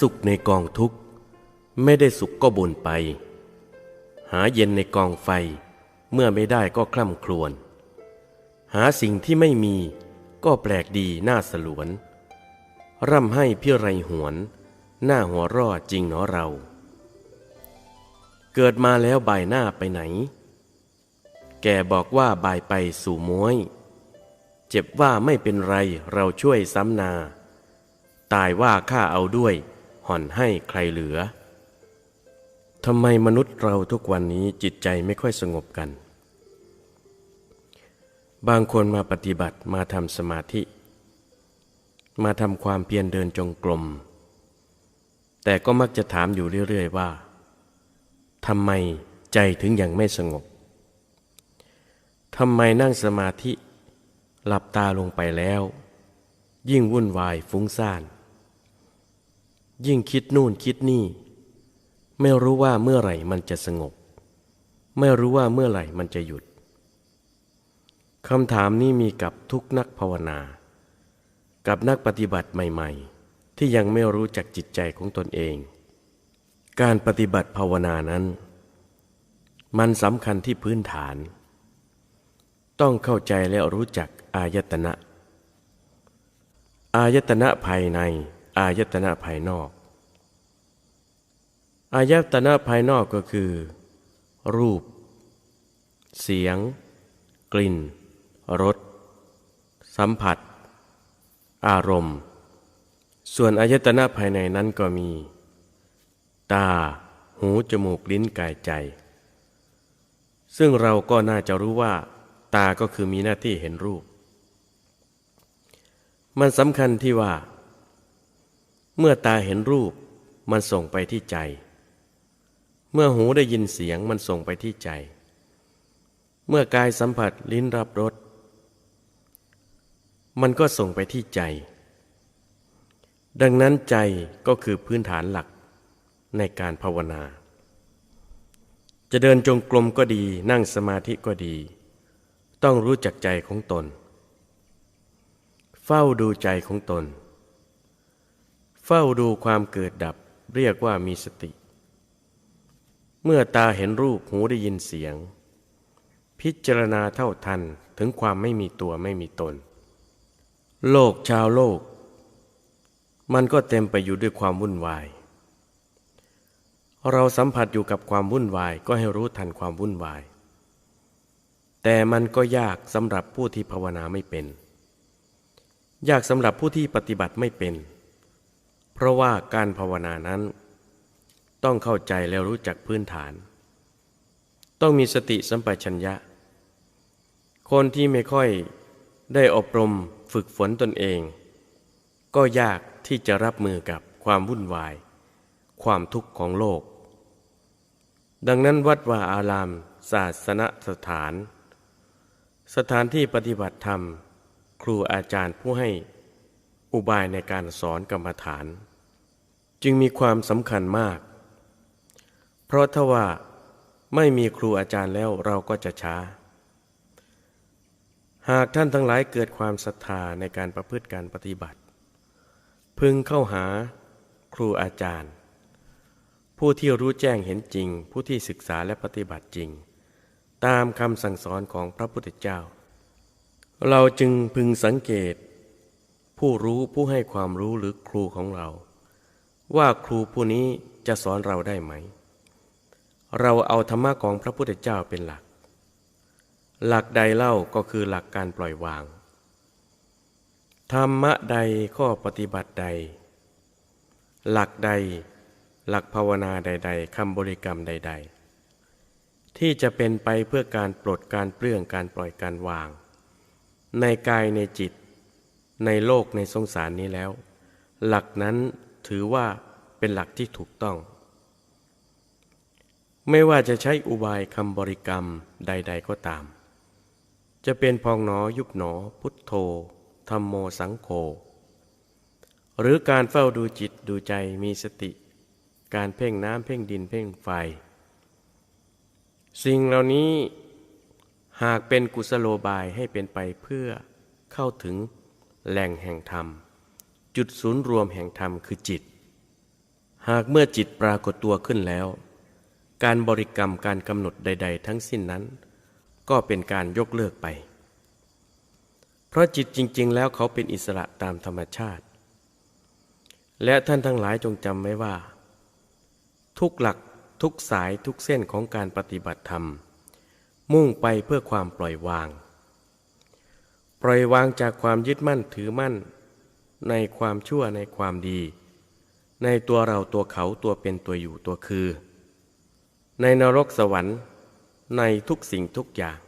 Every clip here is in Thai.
สุขในกองทุกข์ ไม่ได้สุขก็บ่นไป หาเย็นในกองไฟ เมื่อไม่ได้ก็คล่ำครวญหาสิ่งที่ไม่มีก็แปลกดีน่าสลวน ร่ำให้พี่ไรหวน หน้าหัวรอดจริงหนอเรา เกิดมาแล้วบ่ายหน้าไปไหน แกบอกว่าบ่ายไปสู่ม้วย เจ็บว่าไม่เป็นไรเราช่วยซ้ำนา ตายว่าข้าเอาด้วย ห่อนให้ใครเหลือทำไมมนุษย์เราทุกวันนี้จิตใจไม่ค่อยสงบกัน บางคนมาปฏิบัติมาทำสมาธิ มาทำความเพียรเดินจงกรมแต่ก็มักจะถามอยู่เรื่อย ๆ ว่าทำไมใจถึงยังไม่สงบทำไมนั่งสมาธิ หลับตาลงไปแล้ว ยิ่งวุ่นวายฟุ้งซ่าน ยิ่งคิดนู่นคิดนี่ ไม่รู้ว่าเมื่อไหร่มันจะสงบ ไม่รู้ว่าเมื่อไหร่มันจะหยุดคำถามนี้มีกับทุกนักภาวนา กับนักปฏิบัติใหม่ ๆ ที่ยังไม่รู้จักจิตใจของตนเอง การปฏิบัติภาวนานั้น มันสำคัญที่พื้นฐาน ต้องเข้าใจและรู้จักอายตนะ อายตนะภายใน อายตนะภายนอก อายตนะภายนอกก็คือ รูป เสียง กลิ่น รส สัมผัส อารมณ์ ส่วนอายตนะภายในนั้นก็มี ตา หู จมูก ลิ้น กายใจ ซึ่งเราก็น่าจะรู้ว่า ตาก็คือมีหน้าที่เห็นรูป มันสำคัญที่ว่า เมื่อตาเห็นรูปมันส่งไปที่ใจ เมื่อหูได้ยินเสียงมันส่งไปที่ใจ เมื่อกายสัมผัสลิ้นรับรสมันก็ส่งไปที่ใจ ดังนั้นใจก็คือพื้นฐานหลักในการภาวนา จะเดินจงกรมก็ดีนั่งสมาธิก็ดี ต้องรู้จักใจของตน เฝ้าดูใจของตน เฝ้าดูความเกิดดับเรียกว่ามีสติ เมื่อตาเห็นรูปหูได้ยินเสียง พิจารณาเท่าทันถึงความไม่มีตัวไม่มีตน โลกชาวโลก มันก็เต็มไปอยู่ด้วยความวุ่นวาย เราสัมผัสอยู่กับความวุ่นวายก็ให้รู้ทันความวุ่นวาย แต่มันก็ยากสำหรับผู้ที่ภาวนาไม่เป็น ยากสำหรับผู้ที่ปฏิบัติไม่เป็น เพราะว่าการภาวนานั้น ต้องเข้าใจแล้วรู้จักพื้นฐาน ต้องมีสติสัมปชัญญะ คนที่ไม่ค่อยได้อบรมฝึกฝนตนเอง ก็ยากที่จะรับมือกับความวุ่นวาย ความทุกข์ของโลก ดังนั้นวัดว่าอาราม ศาสนสถาน สถานที่ปฏิบัติธรรม ครูอาจารย์ผู้ให้ อุบายในการสอนกรรมฐาน จึงมีความสำคัญมาก เพราะถ้าว่าไม่มีครูอาจารย์แล้วเราก็จะช้า หากท่านทั้งหลายเกิดความศรัทธาในการประพฤติการปฏิบัติ พึงเข้าหาครูอาจารย์ ผู้ที่รู้แจ้งเห็นจริง ผู้ที่ศึกษาและปฏิบัติจริง ตามคำสั่งสอนของพระพุทธเจ้า เราจึงพึงสังเกต ผู้รู้ผู้ให้ความรู้หรือครูของเรา ว่าครูผู้นี้จะสอนเราได้ไหม เราเอาธรรมะของพระพุทธเจ้าเป็นหลัก หลักใดเล่าก็คือหลักการปล่อยวาง ธรรมะใดข้อปฏิบัติใด หลักใด หลักภาวนาใด ๆคำบริกรรมใด ๆ ที่จะเป็นไปเพื่อการปลดการเปลื้องการปล่อยการวาง ในกายในจิต ในโลกในสงสารนี้แล้ว หลักนั้นถือว่าเป็นหลักที่ถูกต้อง ไม่ว่าจะใช้อุบายคำบริกรรมใด ๆก็ตาม จะเป็นพองหนอยุบหนอ พุทโธธรรมโมสังโฆหรือการเฝ้าดูจิตดูใจมีสติ การเพ่งน้ำเพ่งดินเพ่งไฟ สิ่งเหล่านี้หากเป็นกุศโลบายให้เป็นไปเพื่อเข้าถึง แหล่งแห่งธรรม จุดศูนย์รวมแห่งธรรมคือจิต หากเมื่อจิตปรากฏตัวขึ้นแล้ว การบริกรรมการกำหนดใด ๆ ทั้งสิ้นนั้น ก็เป็นการยกเลิกไป เพราะจิตจริง ๆ แล้วเขาเป็นอิสระตามธรรมชาติ และท่านทั้งหลายจงจำไว้ว่า ทุกหลักทุกสายทุกเส้นของการปฏิบัติธรรม มุ่งไปเพื่อความปล่อยวาง ปล่อยวางจากความยึดมั่นถือมั่น ในความชั่วในความดี ในตัวเราตัวเขาตัวเป็นตัวอยู่ตัวคือ ในนรกสวรรค์ ในทุกสิ่งทุกอย่าง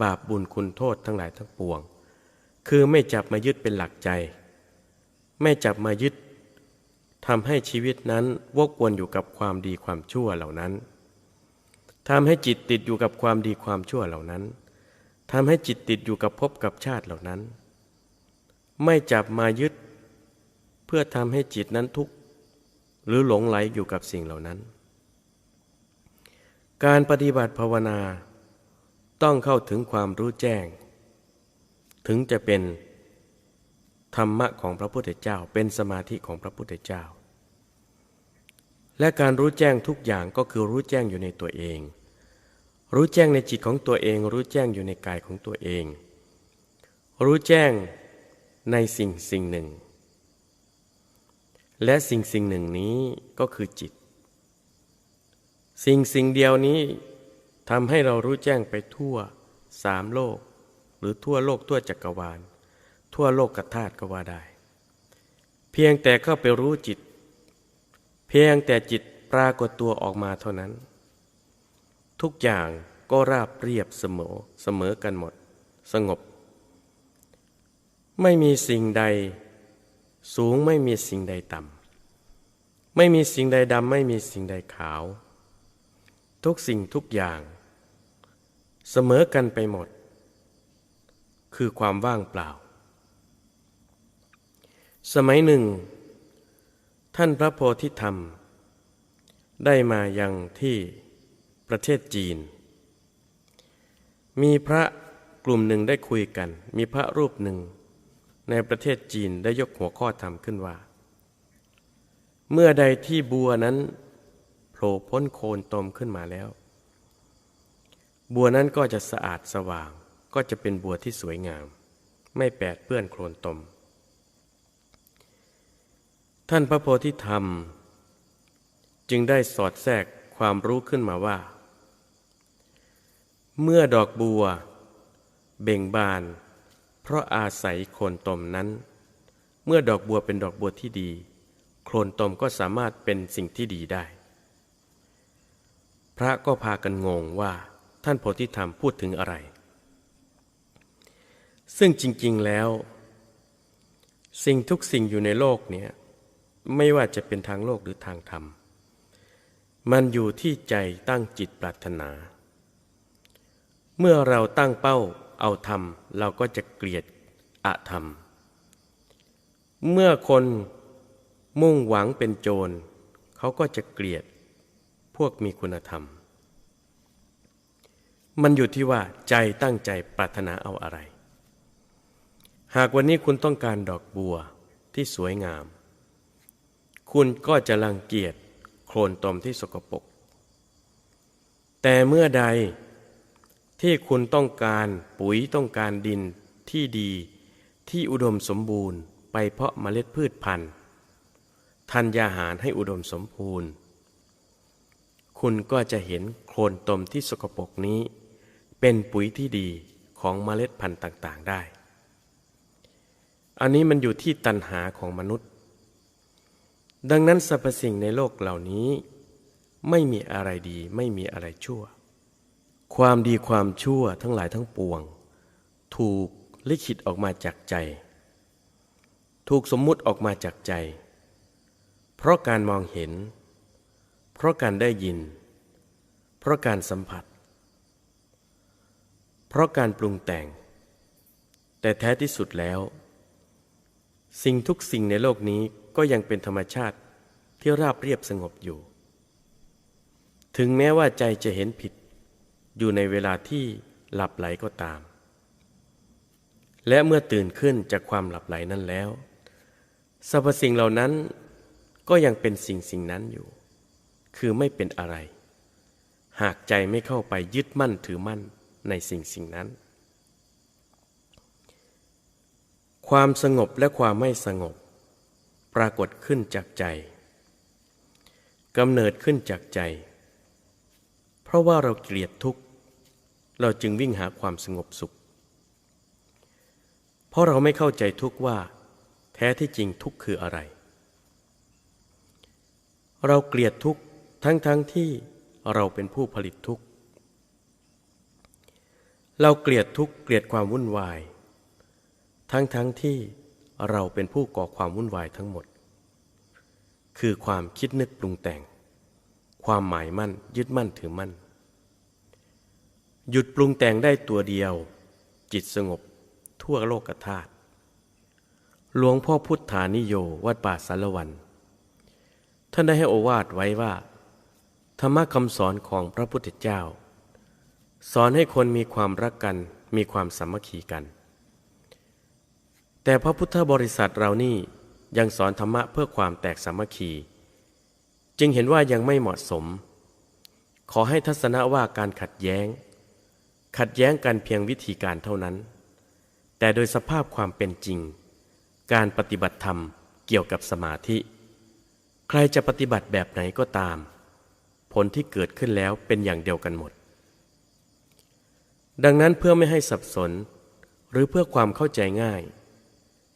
บาปบุญคุณโทษทั้งหลายทั้งปวง คือไม่จับมายึดเป็นหลักใจ ไม่จับมายึดทำให้ชีวิตนั้นวกวนอยู่กับความดีความชั่วเหล่านั้นทำให้จิตติดอยู่กับความดีความชั่วเหล่านั้น ทำให้จิตติดอยู่กับภพกับชาติเหล่านั้น ไม่จับมายึด เพื่อทำให้จิตนั้นทุกข์หรือหลงไหลอยู่กับสิ่งเหล่านั้น การปฏิบัติภาวนาต้องเข้าถึงความรู้แจ้ง ถึงจะเป็นธรรมะของพระพุทธเจ้า เป็นสมาธิของพระพุทธเจ้า และการรู้แจ้งทุกอย่างก็คือรู้แจ้งอยู่ในตัวเอง รู้แจ้งในจิตของตัวเอง รู้แจ้งอยู่ในกายของตัวเอง รู้แจ้งในสิ่งสิ่งหนึ่ง และสิ่งสิ่งหนึ่งนี้ก็คือจิต สิ่งสิ่งเดียวนี้ทำให้เรารู้แจ้งไปทั่วสามโลก หรือทั่วโลกทั่วจักรวาล ทั่วโลกกธาตุก็ว่าได้ เพียงแต่เข้าไปรู้จิต เพียงแต่จิตปรากฏตัวออกมาเท่านั้น ทุกอย่างก็ราบเรียบเสมอเสมอกันหมด สงบ ไม่มีสิ่งใด สูงไม่มีสิ่งใดต่ำไม่มีสิ่งใดดำไม่มีสิ่งใดขาว ทุกสิ่งทุกอย่าง เสมอกันไปหมด คือความว่างเปล่า สมัยหนึ่ง ท่านพระโพธิธรรม ได้มายังที่ ประเทศจีน มีพระกลุ่มหนึ่งได้คุยกัน มีพระรูปหนึ่ง ในประเทศจีนได้ยกหัวข้อธรรมขึ้นว่า เมื่อใดที่บัวนั้นโผล่พ้นโคนตมขึ้นมาแล้ว บัวนั้นก็จะสะอาดสว่าง ก็จะเป็นบัวที่สวยงาม ไม่แปดเปื้อนโคลนตม ท่านพระโพธิธรรม จึงได้สอดแทรกความรู้ขึ้นมาว่า เมื่อดอกบัว เบ่งบาน เพราะอาศัยโคลนตมนั้น เมื่อดอกบัวเป็นดอกบัวที่ดี โคลนตมก็สามารถเป็นสิ่งที่ดีได้ พระก็พากันงงว่าท่านโพธิธรรมพูดถึงอะไร ซึ่งจริงๆแล้ว สิ่งทุกสิ่งอยู่ในโลกเนี่ยไม่ว่าจะเป็นทางโลกหรือทางธรรม มันอยู่ที่ใจตั้งจิตปรารถนา เมื่อเราตั้งเป้าเอาธรรม เราก็จะเกลียดอะธรรม เมื่อคนมุ่งหวังเป็นโจร เขาก็จะเกลียดพวกมีคุณธรรม มันอยู่ที่ว่าใจตั้งใจปรารถนาเอาอะไร หากวันนี้คุณต้องการดอกบัวที่สวยงาม คุณก็จะรังเกียจโคลนตมที่สกปรกแต่เมื่อใด ที่คุณต้องการปุ๋ยต้องการดินที่ดี ที่อุดมสมบูรณ์ ไปเพาะเมล็ดพืชพันธุ์ธัญญาหารให้อุดมสมบูรณ์ คุณก็จะเห็นโคลนตมที่สกปรกนี้ เป็นปุ๋ยที่ดีของเมล็ดพันธุ์ต่างๆได้ อันนี้มันอยู่ที่ตัณหาของมนุษย์ ดังนั้นสรรพสิ่งในโลกเหล่านี้ ไม่มีอะไรดีไม่มีอะไรชั่ว ความดีความชั่วทั้งหลายทั้งปวง ถูกลิขิตออกมาจากใจ ถูกสมมุติออกมาจากใจ เพราะการมองเห็น เพราะการได้ยิน เพราะการสัมผัส เพราะการปรุงแต่ง แต่แท้ที่สุดแล้ว สิ่งทุกสิ่งในโลกนี้ก็ยังเป็นธรรมชาติที่ราบเรียบสงบอยู่ ถึงแม้ว่าใจจะเห็นผิด อยู่ในเวลาที่หลับไหลก็ตาม และเมื่อตื่นขึ้นจากความหลับไหลนั้นแล้วสรรพสิ่งเหล่านั้นก็ยังเป็นสิ่งสิ่งนั้นอยู่ คือไม่เป็นอะไร หากใจไม่เข้าไปยึดมั่นถือมั่นในสิ่งสิ่งนั้น ความสงบและความไม่สงบ ปรากฏขึ้นจากใจกำเนิดขึ้นจากใจ เพราะว่าเราเกลียดทุกข์เราจึงวิ่งหาความสงบสุข เพราะเราไม่เข้าใจทุกข์ว่า แท้ที่จริงทุกข์คืออะไร เราเกลียดทุกข์ทั้งๆทที่เราเป็นผู้ผลิตทุกข์ เราเกลียดทุกข์เกลียดความวุ่นวาย ทั้งๆทที่เราเป็นผู้ก่อความวุ่นวายทั้งหมด คือความคิดนึกปรุงแต่ง ความหมายมั่น ยึดมั่นถือมั่น หยุดปรุงแต่งได้ตัวเดียว จิตสงบทั่วโลกธาตุหลวงพ่อพุทธานิโยวัดป่าสารวัน ท่านได้ให้โอวาทไว้ว่า ธรรมะคำสอนของพระพุทธเจ้า สอนให้คนมีความรักกันมีความสามัคคีกัน แต่พระพุทธบริษัทเรานี่ยังสอนธรรมะเพื่อความแตกสามัคคี จึงเห็นว่ายังไม่เหมาะสม ขอให้ทัศนะว่าการขัดแย้ง ขัดแย้งกันเพียงวิธีการเท่านั้น แต่โดยสภาพความเป็นจริง การปฏิบัติธรรมเกี่ยวกับสมาธิ ใครจะปฏิบัติแบบไหนก็ตาม ผลที่เกิดขึ้นแล้วเป็นอย่างเดียวกันหมด ดังนั้นเพื่อไม่ให้สับสน หรือเพื่อความเข้าใจง่าย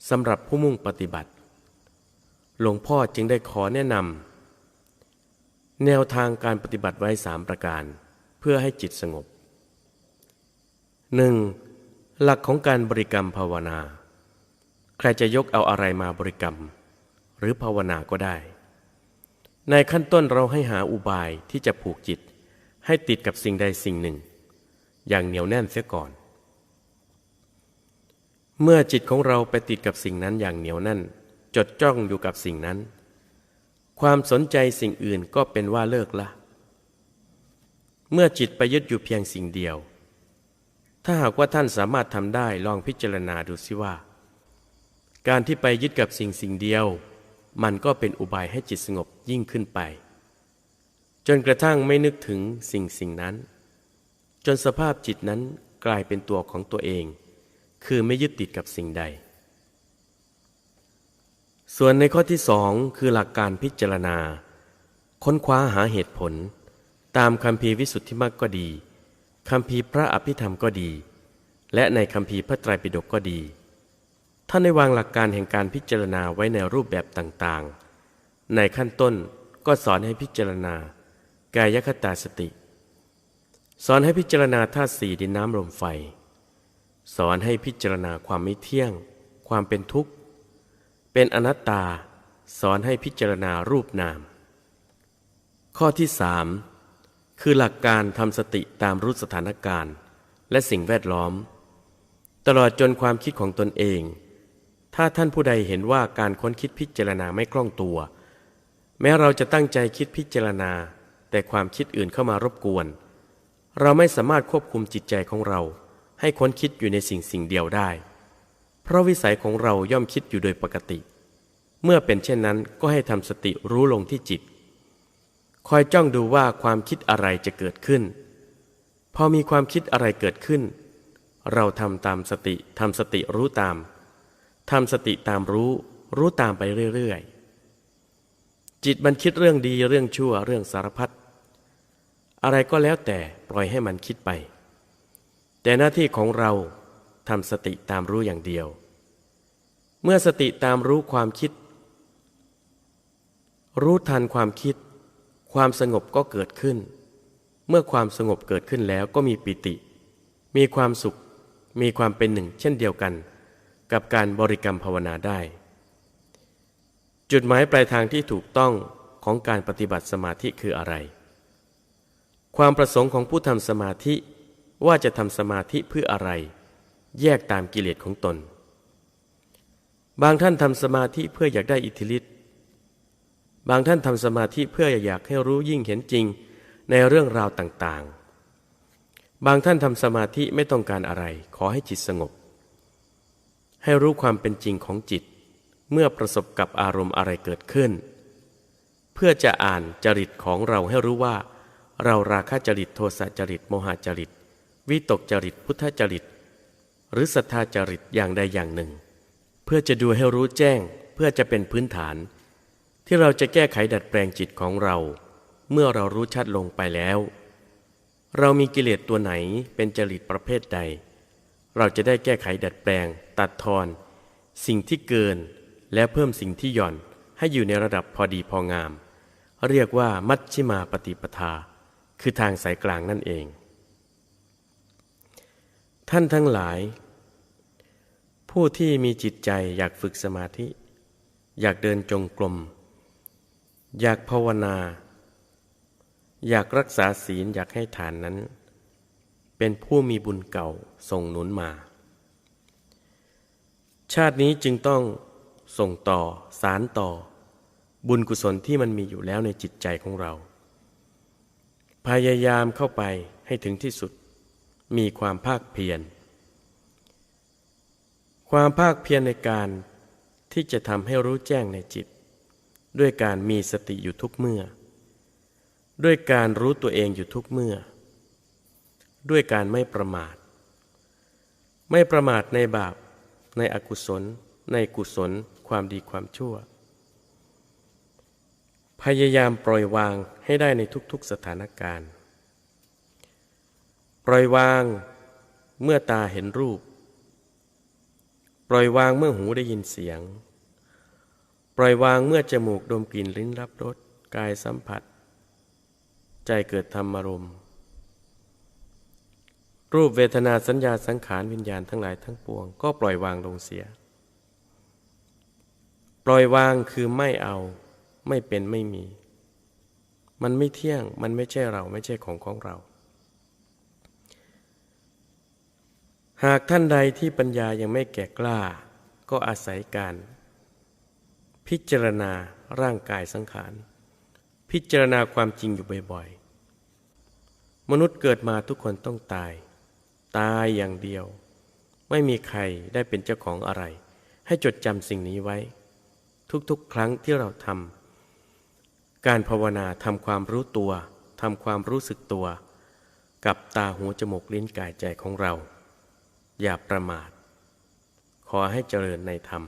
สำหรับผู้มุ่งปฏิบัติ หลวงพ่อจึงได้ขอแนะนำ แนวทางการปฏิบัติไว้สามประการ เพื่อให้จิตสงบหนึ่งหลักของการบริกรรมภาวนา ใครจะยกเอาอะไรมาบริกรรม หรือภาวนาก็ได้ ในขั้นต้นเราให้หาอุบายที่จะผูกจิต ให้ติดกับสิ่งใดสิ่งหนึ่ง อย่างเหนียวแน่นเสียก่อน เมื่อจิตของเราไปติดกับสิ่งนั้นอย่างเหนียวแน่น จดจ้องอยู่กับสิ่งนั้น ความสนใจสิ่งอื่นก็เป็นว่าเลิกละ เมื่อจิตไปยึดอยู่เพียงสิ่งเดียว ถ้าหากว่าท่านสามารถทำได้ลองพิจารณาดูสิว่า การที่ไปยึดกับสิ่งสิ่งเดียว มันก็เป็นอุบายให้จิตสงบยิ่งขึ้นไป จนกระทั่งไม่นึกถึงสิ่งสิ่งนั้น จนสภาพจิตนั้นกลายเป็นตัวของตัวเอง คือไม่ยึดติดกับสิ่งใด ส่วนในข้อที่สองคือหลักการพิจารณา ค้นคว้าหาเหตุผล ตามคำพีวิสุทธิมรรคก็ดีคำพีพระอภิธรรมก็ดี และในคำพีพระไตรปิฎกก็ดี ท่านได้วางหลักการแห่งการพิจารณาไว้ในรูปแบบต่างๆ ในขั้นต้นก็สอนให้พิจารณา กายคตาสติ สอนให้พิจารณาธาตุสี่ดินน้ำลมไฟ สอนให้พิจารณาความไม่เที่ยง ความเป็นทุกข์ เป็นอนัตตาสอนให้พิจารณารูปนาม ข้อที่สามคือหลักการทำสติตามรู้สถานการณ์ และสิ่งแวดล้อม ตลอดจนความคิดของตนเอง ถ้าท่านผู้ใดเห็นว่าการค้นคิดพิจารณาไม่คล่องตัว แม้เราจะตั้งใจคิดพิจารณา แต่ความคิดอื่นเข้ามารบกวน เราไม่สามารถควบคุมจิตใจของเรา ให้ค้นคิดอยู่ในสิ่งสิ่งเดียวได้ เพราะวิสัยของเราย่อมคิดอยู่โดยปกติ เมื่อเป็นเช่นนั้นก็ให้ทำสติรู้ลงที่จิต คอยจ้องดูว่าความคิดอะไรจะเกิดขึ้น พอมีความคิดอะไรเกิดขึ้น เราทำตามสติทำสติรู้ตามทำสติตามรู้ รู้ตามไปเรื่อยๆ จิตมันคิดเรื่องดีเรื่องชั่วเรื่องสารพัดอะไรก็แล้วแต่ปล่อยให้มันคิดไป แต่หน้าที่ของเรา ทำสติตามรู้อย่างเดียว เมื่อสติตามรู้ความคิด รู้ทันความคิด ความสงบก็เกิดขึ้น เมื่อความสงบเกิดขึ้นแล้วก็มีปิติ มีความสุข มีความเป็นหนึ่ง เช่นเดียวกัน กับการบริกรรมภาวนาได้ จุดหมายปลายทางที่ถูกต้องของการปฏิบัติสมาธิคืออะไร ความประสงค์ของผู้ทำสมาธิว่าจะทำสมาธิเพื่ออะไร แยกตามกิเลสของตน บางท่านทำสมาธิเพื่ออยากได้อิทธิฤทธิ์บางท่านทำสมาธิเพื่ออยากให้รู้ยิ่งเห็นจริงในเรื่องราวต่างๆ บางท่านทำสมาธิไม่ต้องการอะไร ขอให้จิตสงบ ให้รู้ความเป็นจริงของจิต เมื่อประสบกับอารมณ์อะไรเกิดขึ้น เพื่อจะอ่านจริตของเราให้รู้ว่า เราราคะจริตโทสะจริตโมหจริต วิตกจริตพุทธจริต หรือศรัทธาจริตอย่างใดอย่างหนึ่ง เพื่อจะดูให้รู้แจ้งเพื่อจะเป็นพื้นฐาน ที่เราจะแก้ไขดัดแปลงจิตของเรา เมื่อเรารู้ชัดลงไปแล้ว เรามีกิเลสตัวไหนเป็นจริตประเภทใด เราจะได้แก้ไขดัดแปลง ตัดทอน สิ่งที่เกินและเพิ่มสิ่งที่หย่อนให้อยู่ในระดับพอดีพองาม เรียกว่ามัชชิมาปฏิปทา คือทางสายกลางนั่นเอง ท่านทั้งหลาย ผู้ที่มีจิตใจอยากฝึกสมาธิ อยากเดินจงกรมอยากภาวนา อยากรักษาศีลอยากให้ฐานนั้น เป็นผู้มีบุญเก่าส่งหนุนมา ชาตินี้จึงต้องส่งต่อสารต่อ บุญกุศลที่มันมีอยู่แล้วในจิตใจของเรา พยายามเข้าไปให้ถึงที่สุด มีความภาคเพียร ความภาคเพียรในการที่จะทำให้รู้แจ้งในจิต ด้วยการมีสติอยู่ทุกเมื่อ ด้วยการรู้ตัวเองอยู่ทุกเมื่อ ด้วยการไม่ประมาท ไม่ประมาทในบาป ในอกุศล ในกุศล ความดีความชั่ว พยายามปล่อยวางให้ได้ในทุกๆสถานการณ์ ปล่อยวางเมื่อตาเห็นรูป ล่อยวางเมื่อหูได้ยินเสียง ปล่อยวางเมื่อจมูกดมกลิ่นลิ้นรับรสกายสัมผัส ใจเกิดธรรมารมณ์รูปเวทนาสัญญาสังขารวิญญาณทั้งหลายทั้งปวง ก็ปล่อยวางลงเสีย ปล่อยวางคือไม่เอา ไม่เป็นไม่มี มันไม่เที่ยงมันไม่ใช่เราไม่ใช่ของของเรา หากท่านใดที่ปัญญายังไม่แก่กล้า ก็อาศัยการ พิจารณาร่างกายสังขาร พิจารณาความจริงอยู่บ่อยๆ มนุษย์เกิดมาทุกคนต้องตาย ตายอย่างเดียว ไม่มีใครได้เป็นเจ้าของอะไร ให้จดจำสิ่งนี้ไว้ ทุกๆ ครั้งที่เราทำการภาวนาทำความรู้ตัวทำความรู้สึกตัว กับตาหูจมูกลิ้นกายใจของเรา อย่าประมาท ขอให้เจริญในธรรม